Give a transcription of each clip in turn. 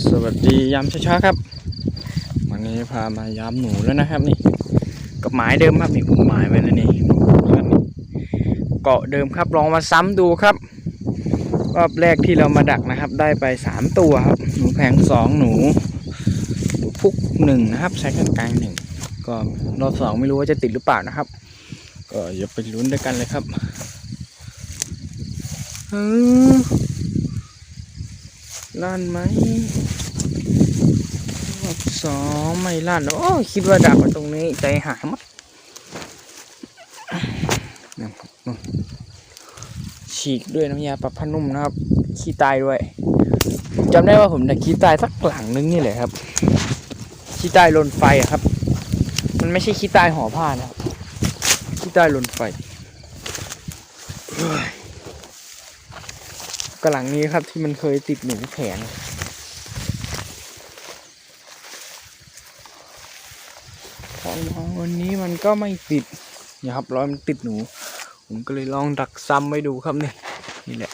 สวัสดียามเช้าๆครับ วันนี้พามายามหนูแล้วนะครับนี่กับหมายเดิมครับนี่ผมหมายไว้แล้วนี่เกาะเดิมครับลองมาซ้ำดูครับรอบแรกที่เรามาดักนะครับ ได้ไปสามตัวครับหนูแพงสองหนูหนูพุกหนึ่งนะครับใช้กันกลางหนึ่งก็รอบสองไม่รู้ว่าจะติดหรือเปล่านะครับ ก็อย่าไปลุ้นด้วยกันเลยครับออ ลั่นไหมรอบสองไม่ลั่นโอ้คิดว่าดักไว้ตรงนี้ใจหายมัดนะครับนู่นฉีกด้วยน้ำยาปรับผ้านุ่มนะครับ ขี้ตายด้วยจำได้ว่าผมดักขี้ตายสักหลังนึงนี่แหละครับ ขี้ตายลนไฟครับ มันไม่ใช่ขี้ตายห่อผ้านะครับขี้ตายลนไฟ กระหลังนี้ครับที่มันเคยติดหนูแขนพอมาวันนี้มันก็ไม่ติดนะครับร้อยมันติดหนู ผมก็เลยลองดักซ้ำไว้ดูครับเนี่ยนี่แหละ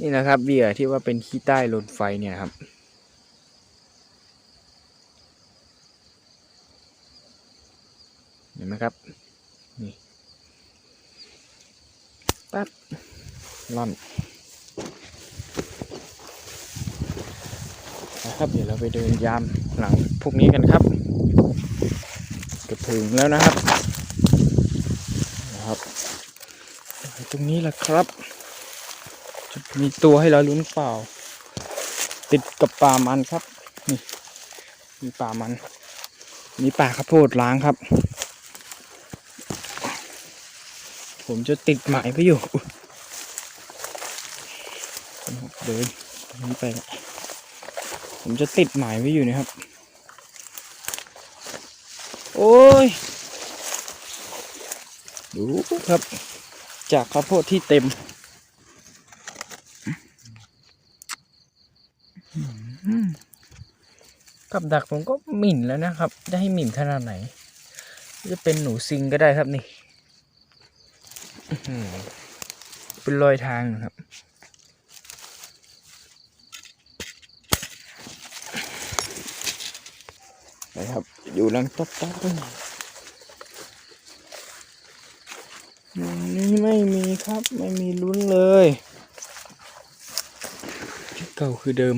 นี่นะครับเหยื่อที่ว่าเป็นขี้ใต้ลนไฟเนี่ยครับเห็นไหมครับนี่ปั๊บล่อน นะครับ เดี๋ยวเราไปเดินยามหลังพวกนี้กันครับเกือบถึงแล้วนะครับนะครับ ตรงนี้แหละครับจะมีตัวให้เราลุ้นเปล่า ติดกับป่ามันครับนี่มีป่ามันมีป่าข้าวโพดล้างครับ ผมจะติดหมายไปอยู่เดินตรงนี้ไปละ ผมจะติดหมายไว้อยู่นะครับ โอ้ย ดูครับ จากข้าวโพดที่เต็ม กับดักผมก็หมิ่นแล้วนะครับ จะให้หมิ่นขนาดไหน จะเป็นหนูซิงก็ได้ครับนี่เป็นรอยทางนะครับ นะครับอยู่หลังต๊อกต๊อกเลยอย่างนี้ไม่มีครับไม่มีลุ้นเลยที่เก่าคือเดิม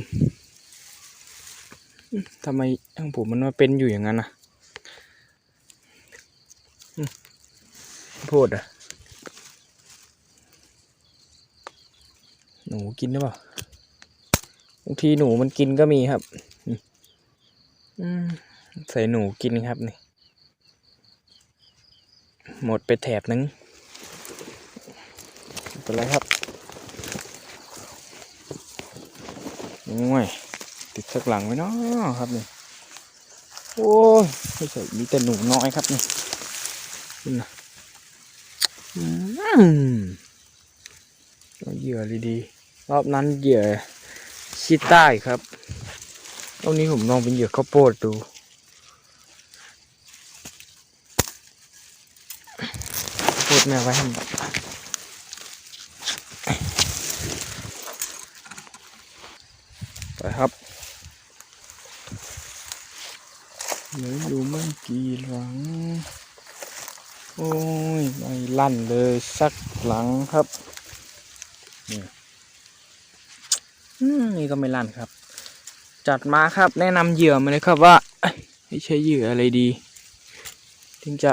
อืมทำไมทางผมมันมาเป็นอยู่อย่างนั้นนะอืมโพดอะ หนูกินหรือเปล่าบางทีหนูมันกินก็มีครับ อืมอืม ใส่หนูกินครับนี่ หมดไปแถบนึงเป็นไรครับโอ้ยติดสักหลังไว้เนาะครับนี่ โอ้ยไม่ใช่มีแต่หนูน้อยครับนี่ขึ้นนะอืมเอาเหยื่อดีๆรอบนั้นเหยื่อชิดใต้ครับรอบนี้ผมลองเป็นเหยื่อข้าวโพดดู พูดแม่ไว้ให้ไปครับเหลืออยู่ไม่กี่หลัง โอ้ย ไม่ลั่นเลยสักหลังครับนี่นี่ก็ไม่ลั่นครับ จัดมาครับแนะนำเหยื่อมาเลยครับว่า ให้ใช้เหยื่ออะไรดี ถึงจะ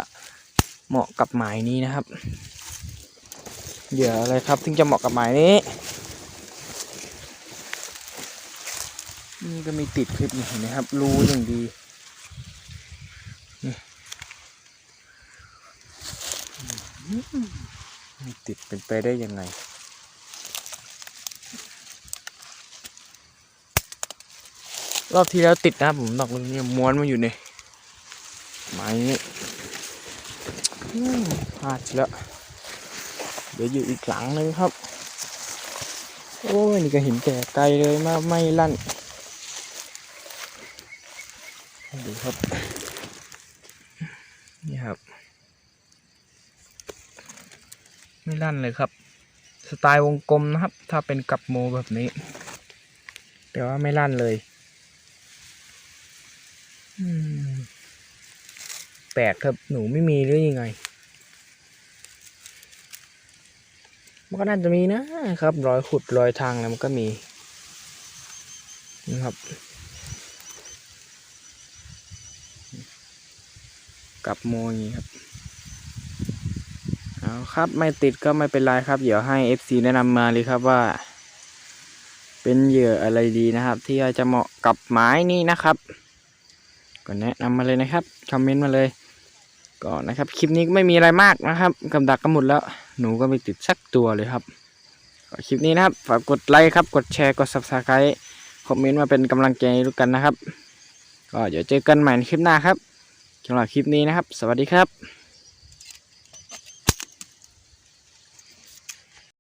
เหมาะกับหมายนี้นะครับ เหยื่ออะไรครับถึงจะเหมาะกับหมายนี้ นี่ก็มีติดคลิปนี่เห็นไหมครับ รู้อย่างดีนี่อืมมีติดเป็นไปได้ยังไงรอบที่แล้วติดนะครับผมดอกนึงเนี่ยม้วนมาอยู่ในไม้นี้ พลาดแล้ว เดี๋ยวอยู่อีกหลังนึงครับ โอ้ย นี่ก็เห็นแต่ไกลเลยมาไม่ลั่นดูครับ นี่ครับ ไม่ลั่นเลยครับ สไตล์วงกลมนะครับ ถ้าเป็นกับโมแบบนี้ แต่ว่าไม่ลั่นเลย อืม ปลกครับ หนูไม่มีหรือยังไง มันก็น่าจะมีนะครับรอยขุดรอยทางอะไรมันก็มีนะครับ กับโมอยางงี้ครับเอาครับไม่ติดก็ไม่เป็นไรครับ เดี๋ยวให้ FC แนะนำมาเลยครับว่า เป็นเหยื่ออะไรดีนะครับ ที่จะเหมาะกับไม้นี้นะครับก็แนะนำมาเลยนะครับ คอมเมนต์มาเลย ก็นะครับคลิปนี้ก็ไม่มีอะไรมากนะครับกำดักก็หมดแล้ว หนูก็ไม่ติดสักตัวเลยครับก็คลิปนี้นะครับฝากกดไลค์ครับกดแชร์กด subscribe คอมเมนต์มาเป็นกำลังใจด้วยกันนะครับ ก็เดี๋ยวเจอกันใหม่ในคลิปหน้าครับสำหรับคลิปนี้นะครับ สวัสดีครับ